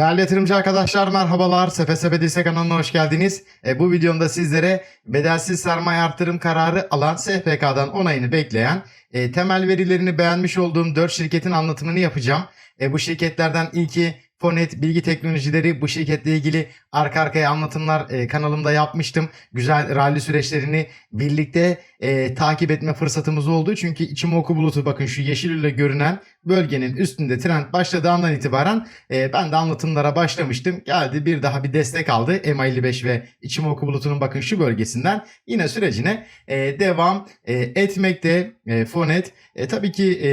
Değerli yatırımcı arkadaşlar merhabalar. Sepe Dise kanalına hoş geldiniz. E, bu videomda sizlere bedelsiz sermaye artırım kararı alan SPK'dan onayını bekleyen e, temel verilerini beğenmiş olduğum 4 şirketin anlatımını yapacağım. E, bu şirketlerden ilki Fonet Bilgi Teknolojileri bu şirketle ilgili arka arkaya anlatımlar e, kanalımda yapmıştım. Güzel rally süreçlerini birlikte e, takip etme fırsatımız oldu. Çünkü İçimoku bulutu bakın şu yeşil ile görünen bölgenin üstünde trend başladığı andan itibaren e, ben de anlatımlara başlamıştım. Geldi bir daha bir destek aldı. MA55 ve İçimoku bulutunun bakın şu bölgesinden yine sürecine e, devam e, etmekte e, Fonet. E, tabii ki e,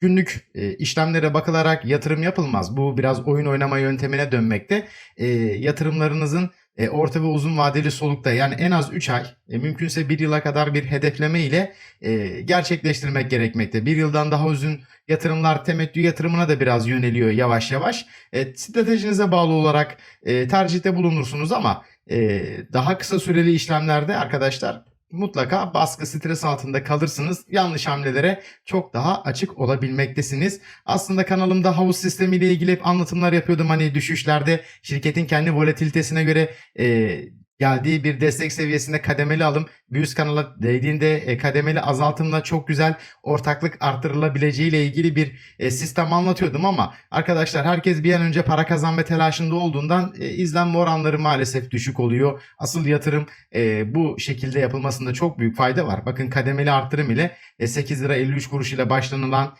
günlük e, işlemlere bakılarak yatırım yapılmaz. Bu biraz oyun oynama yöntemine dönmekte. E, yatırımlarınızın e, orta ve uzun vadeli solukta yani en az 3 ay e, mümkünse 1 yıla kadar bir hedefleme ile e, gerçekleştirmek gerekmekte. Bir yıldan daha uzun yatırımlar temettü yatırımına da biraz yöneliyor yavaş yavaş. E, stratejinize bağlı olarak e, tercihte bulunursunuz ama e, daha kısa süreli işlemlerde arkadaşlar mutlaka baskı stres altında kalırsınız. Yanlış hamlelere çok daha açık olabilmektesiniz. Aslında kanalımda havuz sistemi ile ilgili hep anlatımlar yapıyordum. Hani düşüşlerde şirketin kendi volatilitesine göre e, geldiği bir destek seviyesinde kademeli alım bir üst kanala değdiğinde e, kademeli azaltımla çok güzel ortaklık arttırılabileceği ile ilgili bir e, sistem anlatıyordum ama arkadaşlar herkes bir an önce para kazanma telaşında olduğundan e, izlenme oranları maalesef düşük oluyor. Asıl yatırım bu şekilde yapılmasında çok büyük fayda var. Bakın kademeli arttırım ile e, 8 lira 53 kuruş ile başlanılan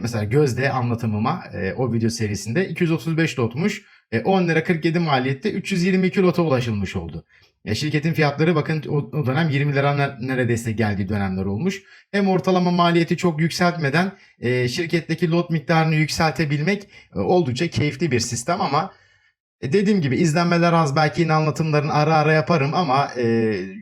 mesela Gözde anlatımıma o video serisinde 235 lotmuş. E, 10 lira 47 maliyette 322 lota ulaşılmış oldu. E, şirketin fiyatları bakın o, o dönem 20 lira ne- neredeyse geldiği dönemler olmuş. Hem ortalama maliyeti çok yükseltmeden e, şirketteki lot miktarını yükseltebilmek e, oldukça keyifli bir sistem ama e, Dediğim gibi izlenmeler az belki yine anlatımlarını ara ara yaparım ama e,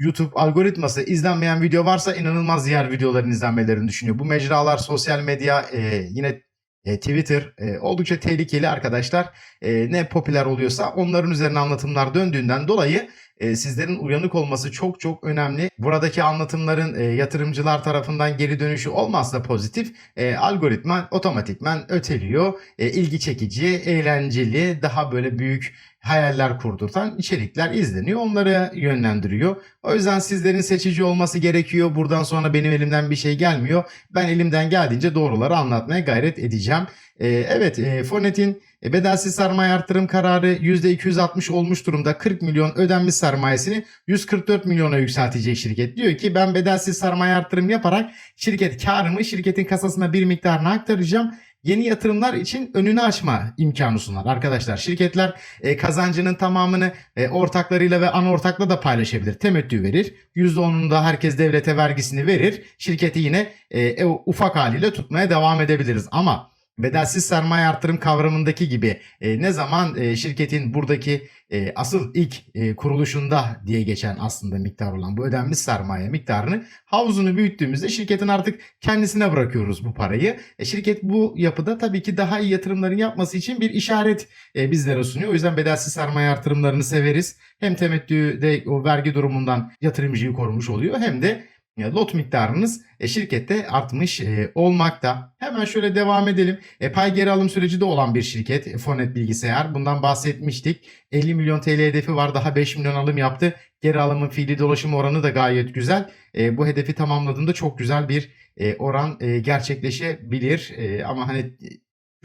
YouTube algoritması izlenmeyen video varsa inanılmaz diğer videoların izlenmelerini düşünüyor. Bu mecralar sosyal medya e, yine e, Twitter e, oldukça tehlikeli arkadaşlar. E, ne popüler oluyorsa onların üzerine anlatımlar döndüğünden dolayı e, sizlerin uyanık olması çok çok önemli. Buradaki anlatımların e, yatırımcılar tarafından geri dönüşü olmazsa pozitif e, algoritma otomatikman öteliyor. E, ilgi çekici, eğlenceli, daha böyle büyük hayaller kurdurtan içerikler izleniyor. Onları yönlendiriyor. O yüzden sizlerin seçici olması gerekiyor. Buradan sonra benim elimden bir şey gelmiyor. Ben elimden geldiğince doğruları anlatmaya gayret edeceğim. E, evet e, Fonet'in e, bedelsiz sermaye artırım kararı %260 olmuş durumda. 40 milyon ödenmiş sermayesini 144 milyona yükseltecek şirket. Diyor ki ben bedelsiz sermaye artırım yaparak şirket karımı şirketin kasasına bir miktarını aktaracağım. Yeni yatırımlar için önünü açma imkanı sunar arkadaşlar. Şirketler e, kazancının tamamını e, ortaklarıyla ve ana ortakla da paylaşabilir. Temettü verir. %10'unu da herkes devlete vergisini verir. Şirketi yine e, e, ufak haliyle tutmaya devam edebiliriz. Ama bedelsiz sermaye artırım kavramındaki gibi e, ne zaman e, şirketin buradaki e, asıl ilk e, kuruluşunda diye geçen aslında miktar olan bu ödenmiş sermaye miktarını havuzunu büyüttüğümüzde şirketin artık kendisine bırakıyoruz bu parayı. E, şirket bu yapıda tabii ki daha iyi yatırımların yapması için bir işaret e, bizlere sunuyor. O yüzden bedelsiz sermaye artırımlarını severiz. Hem temettüde o vergi durumundan yatırımcıyı korumuş oluyor hem de lot miktarınız e, şirkette artmış e, olmakta. Hemen şöyle devam edelim. Pay geri alım süreci de olan bir şirket e, Fonet Bilgisayar. Bundan bahsetmiştik. 50 milyon TL hedefi var. Daha 5 milyon alım yaptı. Geri alımın fiili dolaşım oranı da gayet güzel. Bu hedefi tamamladığında çok güzel bir oran gerçekleşebilir. Ama hani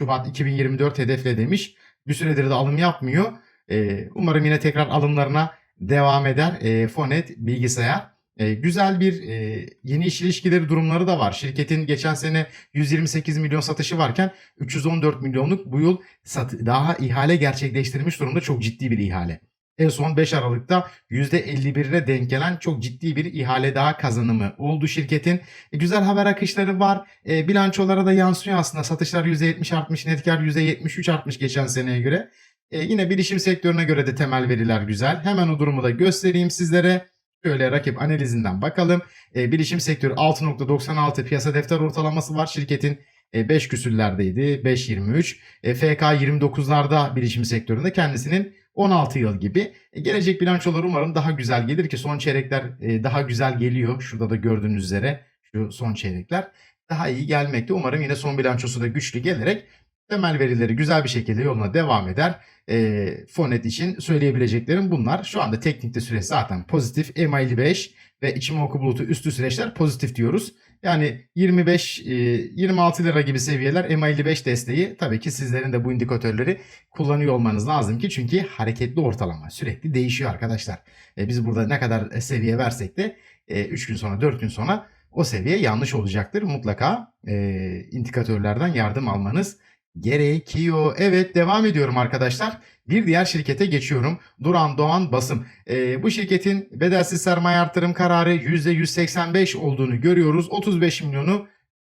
Şubat 2024 hedefle demiş. Bir süredir de alım yapmıyor. Umarım yine tekrar alımlarına devam eder. Fonet Bilgisayar. E, güzel bir e, yeni iş ilişkileri durumları da var. Şirketin geçen sene 128 milyon satışı varken 314 milyonluk bu yıl sat- daha ihale gerçekleştirmiş durumda çok ciddi bir ihale. En son 5 Aralık'ta %51'e denk gelen çok ciddi bir ihale daha kazanımı oldu şirketin. E, güzel haber akışları var. E, bilançolara da yansıyor aslında. Satışlar %70 artmış, net kar %73 artmış geçen seneye göre. E, yine bilişim sektörüne göre de temel veriler güzel. Hemen o durumu da göstereyim sizlere. Şöyle rakip analizinden bakalım. E, bilişim sektörü 6.96 piyasa defter ortalaması var. Şirketin e, 5 küsürlerdeydi. 5.23. E, FK 29'larda bilişim sektöründe kendisinin 16 yıl gibi. E, gelecek bilançolar umarım daha güzel gelir ki son çeyrekler e, daha güzel geliyor. Şurada da gördüğünüz üzere şu son çeyrekler daha iyi gelmekte. Umarım yine son bilançosu da güçlü gelerek Temel verileri güzel bir şekilde yoluna devam eder. E, Fonet için söyleyebileceklerim bunlar. Şu anda teknikte süreç zaten pozitif. MA55 ve Ichimoku bulutu üstü süreçler pozitif diyoruz. Yani 25 e, 26 lira gibi seviyeler MA55 desteği tabii ki sizlerin de bu indikatörleri kullanıyor olmanız lazım ki çünkü hareketli ortalama sürekli değişiyor arkadaşlar. E, biz burada ne kadar e, seviye versek de 3 gün sonra 4 gün sonra o seviye yanlış olacaktır. Mutlaka e, indikatörlerden yardım almanız gerekiyor. Evet devam ediyorum arkadaşlar. Bir diğer şirkete geçiyorum. Duran Doğan Basım. E, bu şirketin bedelsiz sermaye artırım kararı %185 olduğunu görüyoruz. 35 milyonu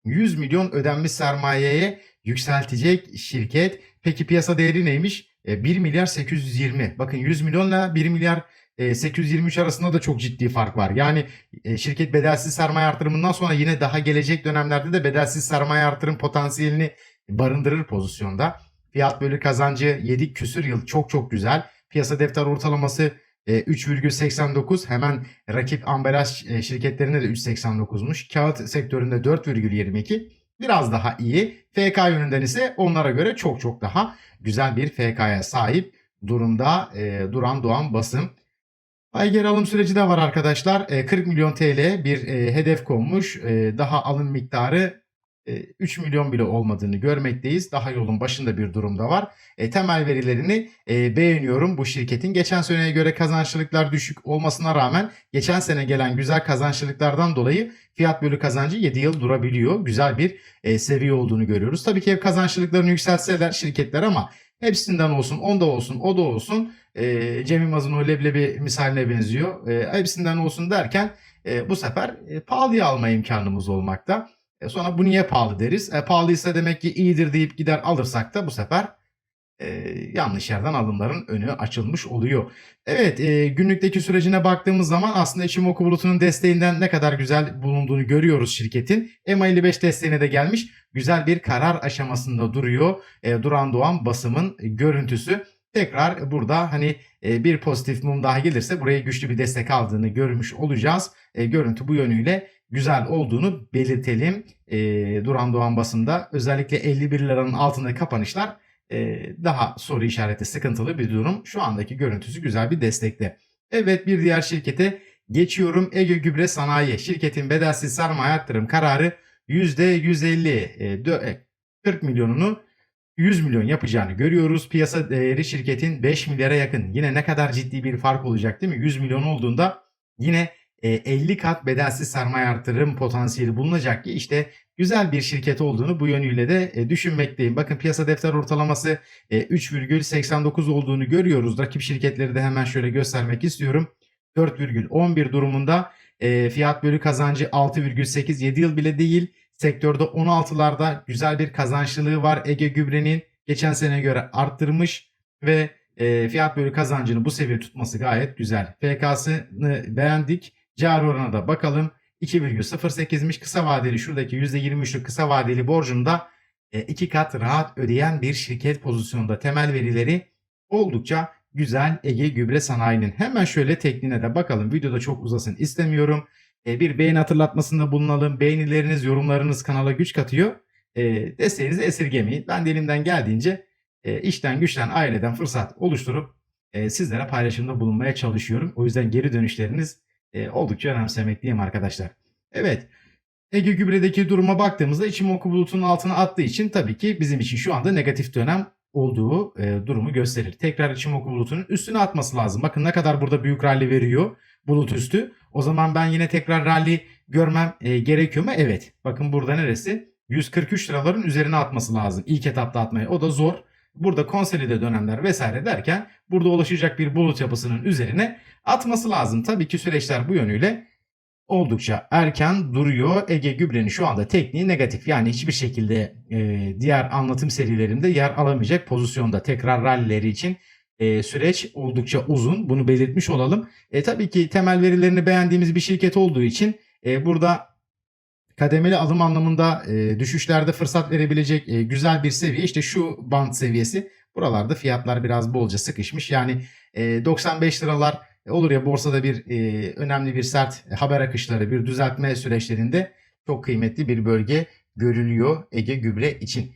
100 milyon ödenmiş sermayeye yükseltecek şirket. Peki piyasa değeri neymiş? E, 1 milyar 820. Bakın 100 milyonla 1 milyar e, 823 arasında da çok ciddi fark var. Yani e, şirket bedelsiz sermaye artırımından sonra yine daha gelecek dönemlerde de bedelsiz sermaye artırım potansiyelini barındırır pozisyonda. Fiyat bölü kazancı 7 küsür yıl çok çok güzel. Piyasa defter ortalaması e, 3,89 hemen rakip ambalaj e, şirketlerinde de 3,89'muş. Kağıt sektöründe 4,22 biraz daha iyi. FK yönünden ise onlara göre çok çok daha güzel bir FK'ya sahip durumda e, duran doğan basım. Ay geri alım süreci de var arkadaşlar. E, 40 milyon TL bir e, hedef konmuş. E, daha alım miktarı e, 3 milyon bile olmadığını görmekteyiz. Daha yolun başında bir durumda var. E, temel verilerini e, beğeniyorum bu şirketin. Geçen seneye göre kazançlılıklar düşük olmasına rağmen geçen sene gelen güzel kazançlılıklardan dolayı fiyat bölü kazancı 7 yıl durabiliyor. Güzel bir e, seviye olduğunu görüyoruz. Tabii ki kazançlılıklarını yükseltseler şirketler ama hepsinden olsun, onda olsun, o da olsun. E, Cem Yılmaz'ın o leblebi misaline benziyor. E, hepsinden olsun derken e, bu sefer e, pahalıya alma imkanımız olmakta. E, sonra bu niye pahalı deriz? E, pahalıysa demek ki iyidir deyip gider alırsak da bu sefer e, yanlış yerden alımların önü açılmış oluyor. Evet e, günlükteki sürecine baktığımız zaman aslında Ichimoku bulutunun desteğinden ne kadar güzel bulunduğunu görüyoruz şirketin. MA55 desteğine de gelmiş. Güzel bir karar aşamasında duruyor. E, Duran Doğan basımın görüntüsü. Tekrar burada hani e, bir pozitif mum daha gelirse buraya güçlü bir destek aldığını görmüş olacağız. E, görüntü bu yönüyle güzel olduğunu belirtelim. E, Duran Doğan basında özellikle 51 liranın altındaki kapanışlar e, daha soru işareti sıkıntılı bir durum. Şu andaki görüntüsü güzel bir destekte. Evet bir diğer şirkete geçiyorum. Ege Gübre Sanayi şirketin bedelsiz sermaye arttırım kararı %150 e, 40 milyonunu 100 milyon yapacağını görüyoruz. Piyasa değeri şirketin 5 milyara yakın. Yine ne kadar ciddi bir fark olacak değil mi? 100 milyon olduğunda yine 50 kat bedelsiz sermaye artırım potansiyeli bulunacak ki işte güzel bir şirket olduğunu bu yönüyle de düşünmekteyim. Bakın piyasa defter ortalaması 3,89 olduğunu görüyoruz. Rakip şirketleri de hemen şöyle göstermek istiyorum. 4,11 durumunda fiyat bölü kazancı 6,8 7 yıl bile değil. Sektörde 16'larda güzel bir kazançlılığı var. Ege Gübre'nin geçen sene göre arttırmış ve fiyat bölü kazancını bu seviye tutması gayet güzel. FK'sını beğendik. Cari oranına da bakalım. 2,08'miş kısa vadeli şuradaki %23'lük kısa vadeli borcunda iki kat rahat ödeyen bir şirket pozisyonunda temel verileri oldukça güzel Ege Gübre Sanayi'nin. Hemen şöyle tekniğine de bakalım. Videoda çok uzasın istemiyorum. Bir beğeni hatırlatmasında bulunalım. Beğenileriniz, yorumlarınız kanala güç katıyor. Desteğinizi esirgemeyin. Ben de elimden geldiğince işten, güçten, aileden fırsat oluşturup sizlere paylaşımda bulunmaya çalışıyorum. O yüzden geri dönüşleriniz oldukça önemsemekteyim arkadaşlar. Evet. Ege Gübre'deki duruma baktığımızda Ichimoku bulutunun altına attığı için tabii ki bizim için şu anda negatif dönem olduğu e, durumu gösterir. Tekrar Ichimoku bulutunun üstüne atması lazım. Bakın ne kadar burada büyük rally veriyor bulut üstü. O zaman ben yine tekrar rally görmem e, gerekiyor mu? Evet. Bakın burada neresi? 143 liraların üzerine atması lazım. İlk etapta atmayı. O da zor. Burada konsolide dönemler vesaire derken burada ulaşacak bir bulut yapısının üzerine atması lazım. Tabii ki süreçler bu yönüyle oldukça erken duruyor. Ege Gübre'nin şu anda tekniği negatif. Yani hiçbir şekilde e, diğer anlatım serilerinde yer alamayacak pozisyonda. Tekrar rallileri için e, süreç oldukça uzun. Bunu belirtmiş olalım. E, tabii ki temel verilerini beğendiğimiz bir şirket olduğu için e, burada kademeli alım anlamında e, düşüşlerde fırsat verebilecek e, güzel bir seviye. İşte şu band seviyesi. Buralarda fiyatlar biraz bolca sıkışmış. Yani e, 95 liralar olur ya borsada bir e, önemli bir sert haber akışları, bir düzeltme süreçlerinde çok kıymetli bir bölge görülüyor Ege Gübre için.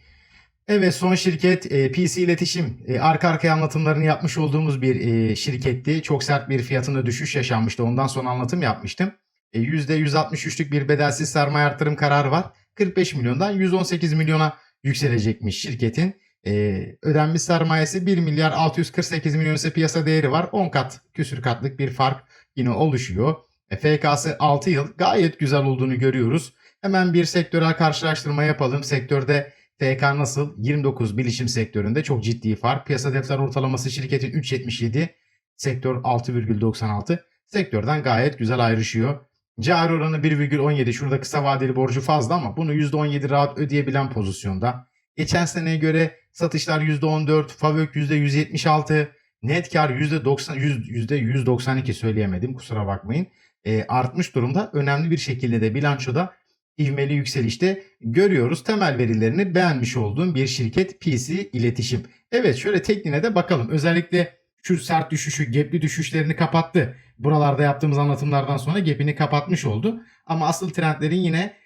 Evet son şirket e, PC İletişim. E, arka arkaya anlatımlarını yapmış olduğumuz bir e, şirketti. Çok sert bir fiyatında düşüş yaşanmıştı. Ondan sonra anlatım yapmıştım. E, %163'lük bir bedelsiz sermaye artırım kararı var. 45 milyondan 118 milyona yükselecekmiş şirketin. E, ödenmiş sermayesi 1 milyar 648 milyon ise piyasa değeri var. 10 kat küsür katlık bir fark yine oluşuyor. E, FK'sı 6 yıl gayet güzel olduğunu görüyoruz. Hemen bir sektörel karşılaştırma yapalım. Sektörde FK nasıl? 29 bilişim sektöründe çok ciddi fark. Piyasa defter ortalaması şirketin 3.77, sektör 6,96. Sektörden gayet güzel ayrışıyor. Cari oranı 1,17. Şurada kısa vadeli borcu fazla ama bunu %17 rahat ödeyebilen pozisyonda. Geçen seneye göre satışlar %14, FAVÖK %176, net kar %90, %192 söyleyemedim kusura bakmayın. E, artmış durumda. Önemli bir şekilde de bilançoda ivmeli yükselişte görüyoruz. Temel verilerini beğenmiş olduğum bir şirket PC İletişim. Evet şöyle tekniğine de bakalım. Özellikle şu sert düşüşü, gapli düşüşlerini kapattı. Buralarda yaptığımız anlatımlardan sonra gapini kapatmış oldu. Ama asıl trendlerin yine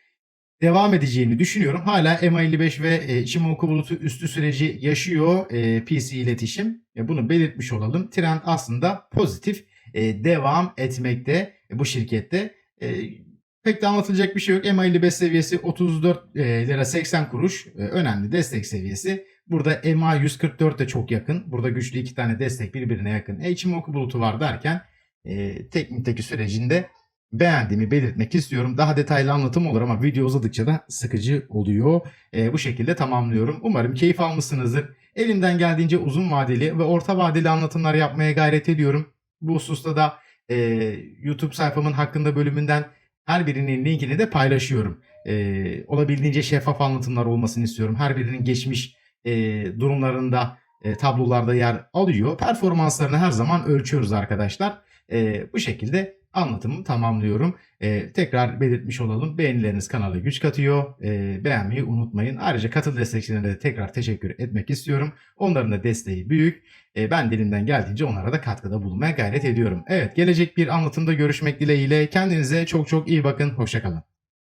devam edeceğini düşünüyorum. Hala MA55 ve e, Shimoku bulutu üstü süreci yaşıyor e, PC iletişim. E, bunu belirtmiş olalım. Trend aslında pozitif e, devam etmekte e, bu şirkette. E, pek de anlatılacak bir şey yok. MA55 seviyesi 34 e, lira 80 kuruş. E, önemli destek seviyesi. Burada MA 144 de çok yakın. Burada güçlü iki tane destek birbirine yakın. E, Shimoku bulutu var derken e, teknikteki sürecinde beğendiğimi belirtmek istiyorum. Daha detaylı anlatım olur ama video uzadıkça da sıkıcı oluyor. E, bu şekilde tamamlıyorum. Umarım keyif almışsınızdır. Elimden geldiğince uzun vadeli ve orta vadeli anlatımlar yapmaya gayret ediyorum. Bu hususta da e, YouTube sayfamın hakkında bölümünden her birinin linkini de paylaşıyorum. E, olabildiğince şeffaf anlatımlar olmasını istiyorum. Her birinin geçmiş e, durumlarında e, tablolarda yer alıyor. Performanslarını her zaman ölçüyoruz arkadaşlar. E, bu şekilde anlatımı tamamlıyorum. Ee, tekrar belirtmiş olalım. Beğenileriniz kanala güç katıyor. Ee, beğenmeyi unutmayın. Ayrıca katıl destekçilerine de tekrar teşekkür etmek istiyorum. Onların da desteği büyük. Ee, ben dilimden geldiğince onlara da katkıda bulunmaya gayret ediyorum. Evet gelecek bir anlatımda görüşmek dileğiyle. Kendinize çok çok iyi bakın. Hoşçakalın.